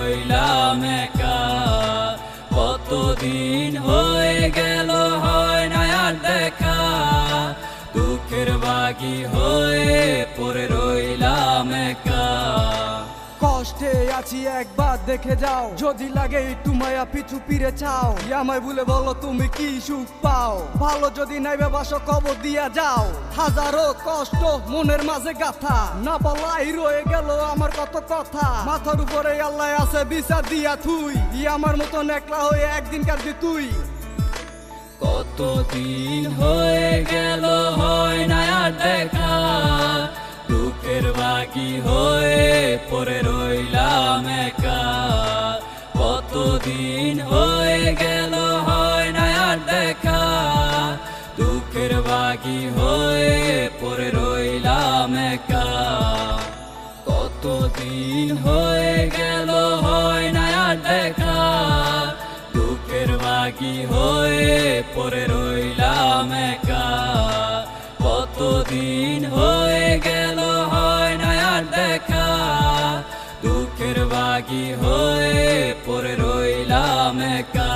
রইলাম একা। কতদিন হয়ে গেল হয় না আর দেখা। দুঃখের বাগি হয়ে একা কষ্টে আছি, একবার দেখে যাও। যদি লাগে একটু মায়া পিছু পিরে চাও। আমায় বলে বলো তুমি কি সুখ পাও? ভালো যদি নাইবে বাসো কবর দিয়া যাও। হাজারো কষ্ট মনের মাঝে গাথা। না বলাই রয়ে গেল আমার কত কথা। মাথার উপরে আল্লাহ আছে, বিচার দিয়া থুই। ই আমার মতন একলা হয়ে একদিন কাটবি তুই। কতদিন হয়ে গেল দুঃখের বাকি হয়ে পড়ে রইলাম একা। কতদিন হয়ে গেল, হয় না দেখা। দুঃখের বাকি হয়ে পড়ে রইলাম একা। কতদিন হয়ে গেল, হয় না দেখা। দুঃখের বাকি হয়ে পড়ে রইলাম একা। কতদিন হয়ে বাকি হয়ে পরে রইলাম একা।